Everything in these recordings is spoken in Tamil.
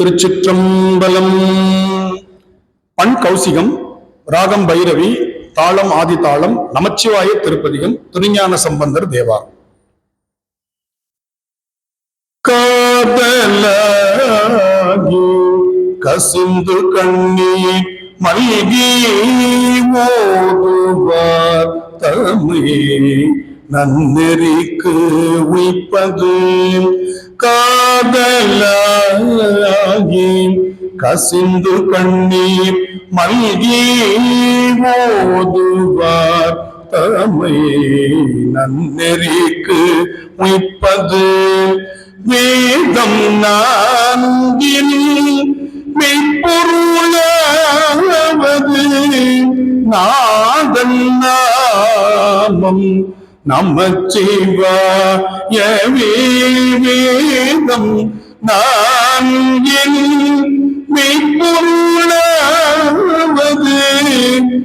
திருச்சிற்றம்பலம். பண் கௌசிகம் ராகம் பைரவி தாளம் ஆதி தாளம் நமச்சிவாய திருப்பதிகம் திருஞான சம்பந்தர் தேவார் காதலாகி கசிந்து கண்ணீர் மல்கி ஓதுவார் தமிழ். நன்னெறிக்கு உய்ப்பது. காதலாகி கசிந்து கண்ணீர் மல்கி ஓதுவார் தமை நன்னெறிக்கு உய்ப்பது. வேதம் நான்கின் மெய்ப்பொருளாவது. நாதன் நாமம் நமச்சிவாய வேதம் நான்கில் மெய்ப்பொருளாவது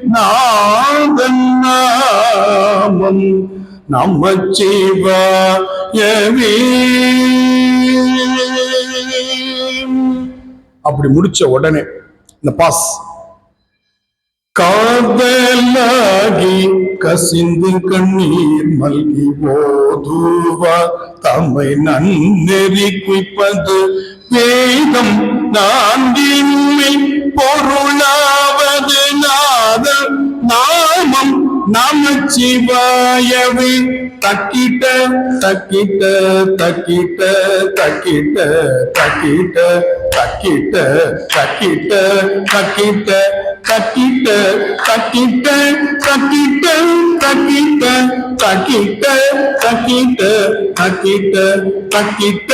நாதன் நாமம். நமச்சிவாயவே அப்படி முடிச்ச உடனே இந்த பாஸ் காதலாகி கசிந்து கண்ணீர் மல்கி ஓதுவா. தம்மை நன்னெறி குய்ப்பது வேதம். நான்கின்மை பொருளாவது நாத நாமம் நமச்சிவாயவே. தக்கிட்ட தக்கிட்ட தக்கிட்ட தக்கிட்ட தக்கிட்ட தக்கிட்ட தக்கிட்ட தக்கிட்ட கட்டிட்ட கட்டிட்ட கட்டிட்ட கட்டிட்ட கட்டிட்ட கட்டிட்ட கட்டிட்ட கட்டிட்ட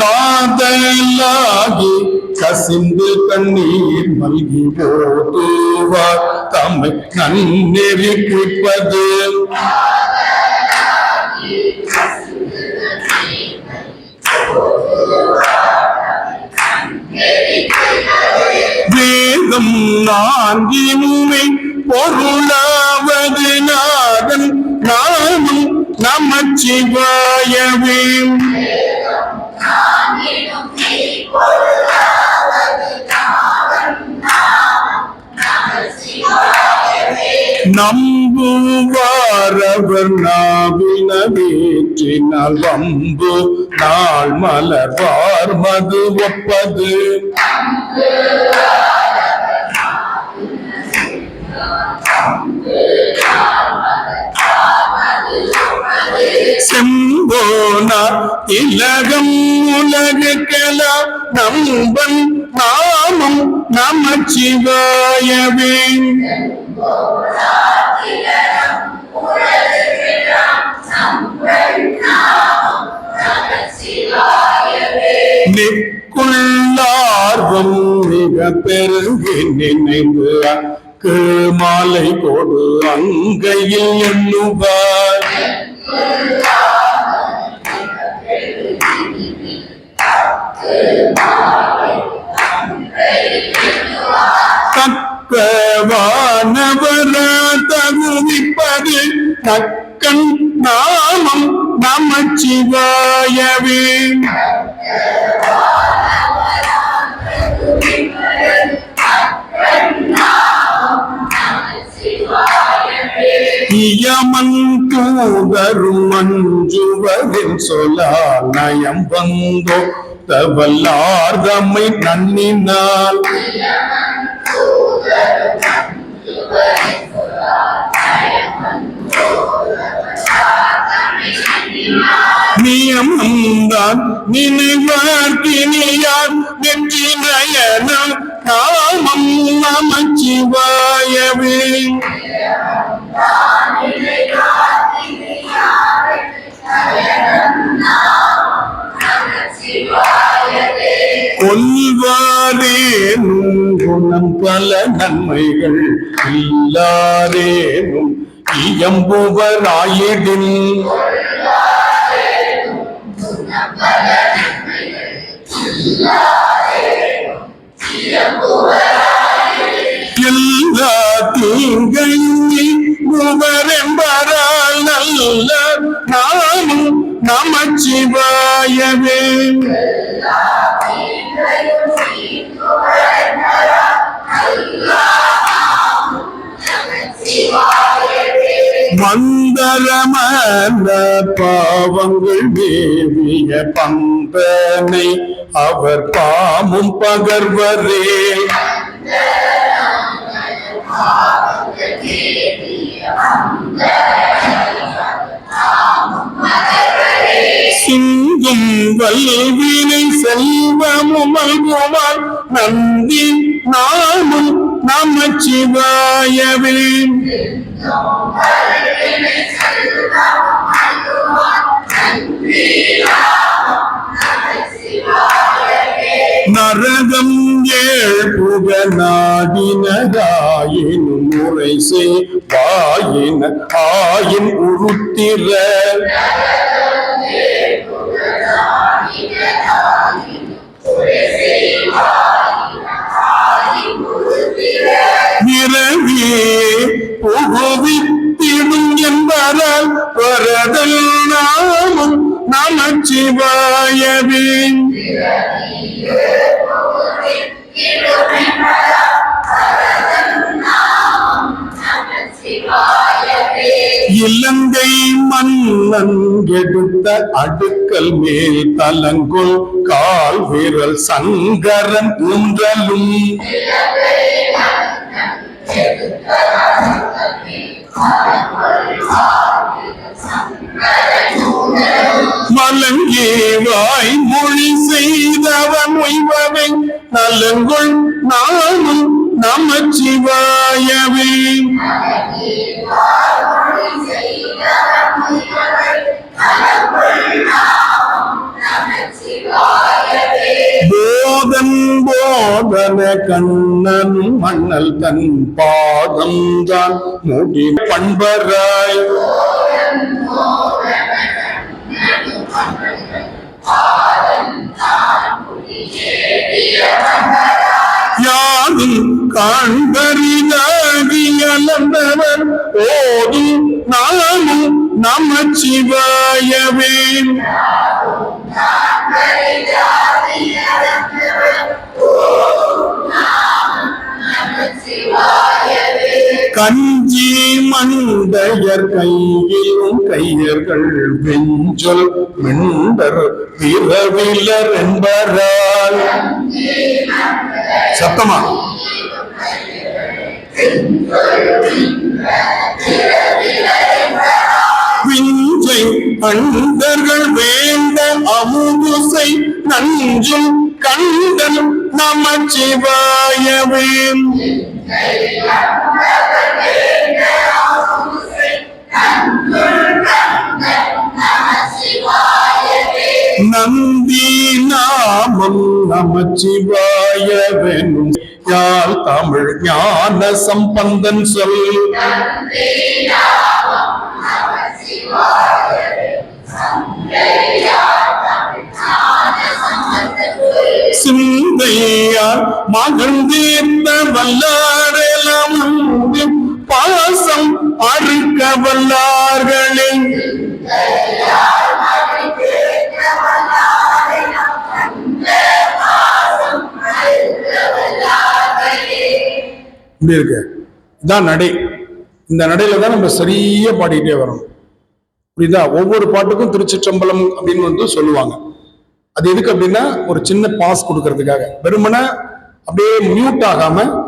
காதலாகி கசிந்து கண்ணீர் மல்கி போட்டுவார். தம்மை நன்னெறி குய்ப்பது வேதம் நான்கின்மை பொருளாவது நாதன் நானும் நமச்சிவாயவே. நம்புவாரவர் நாவினவேற்றினால் வம்பு நாள் மலர்வார் மது ஒப்பது. செம்போனா இலகம் உலகுக்கெல்லாம் நம்பன் நாமம் நமச்சிவாயவே. நிற்குள்ளார்வம் மிக பெருகி நினைந்து அக்கு மாலை கொடு அங்கையில் எண்ணுவார். தக்கவானவர தகுதிப்பது தக்கன் நாமம் நமச்சிவாயவே. தீயமன்தூதரும் மஞ்சுவரின் சொலார் நயம் வந்தோ தவல்லார் தம்மை நன்னினால். நியமந்தான் நினைவார்த்தினே. கொல்வாரேனும் குணம் பல நன்மைகள் இல்லாரேனும் இயம்புவராயிடின் எல்லா தீங்கையும் மந்தரமல்ல பாவங்கள் தேவிய பந்தனை அவர் பாமும் பகர்வரே. சிங்கும் வல்வினை செல்வமும் மல்குமார் நந்தி நாமும் நமச்சிவாயவே. நரகம் ஏழ் புக நாடினராயினும் முறை வாயின ஆயின் உருத்திர. வரதல் நாமம் நமச்சிவாயவே. இலங்கை மன்னன் எடுத்த அடுக்கல் மேல் தலங்கொள் கால் விரல் சங்கரன் தூன்றலும் மலங்கே வாய் மொழி செய்தவன் உய்வவை. நலங்கொள் நானும் நமச்சிவாயவே. போதன் போதன கண்ணனும் மண்ணல் தன் பாதம் தான் முடி பண்பராய் யாரும் காண்பரிதாகி அலந்தவர் போதும் நான் நமச்சிவாயவே கஞ்சி மண்டையர் கையிலும் கையர்கள் வெஞ்சொல் மெண்டர் பிறவிலர் என்பரால் சத்தமா Thank you. விஞ்சை அன்பர்கள் வேந்த அமுதுசை நஞ்சும் கண்டன் நமச்சிவாயவே. நந்தி நாமம் நமச்சிவாயவெனும். யாழ் தமிழ் ஞான சம்பந்தன் சொல்? சிந்தையார் மகிழ்ந்தீர்ந்த வல்லாரெல்லாம் பாசம் அறுக்க வல்லார்களே இப்படி இருக்கு. இதான் நடை. இந்த நடையில தான் நம்ம சரியா பாடிக்கிட்டே வரணும் புரியுதா? ஒவ்வொரு பாட்டுக்கும் திருச்சிற்றம்பலம் அப்படின்னு வந்து சொல்லுவாங்க. அது எதுக்கு அப்படின்னா ஒரு சின்ன பாஸ் கொடுக்கறதுக்காக. வெறுமனை அப்படியே மியூட் ஆகாம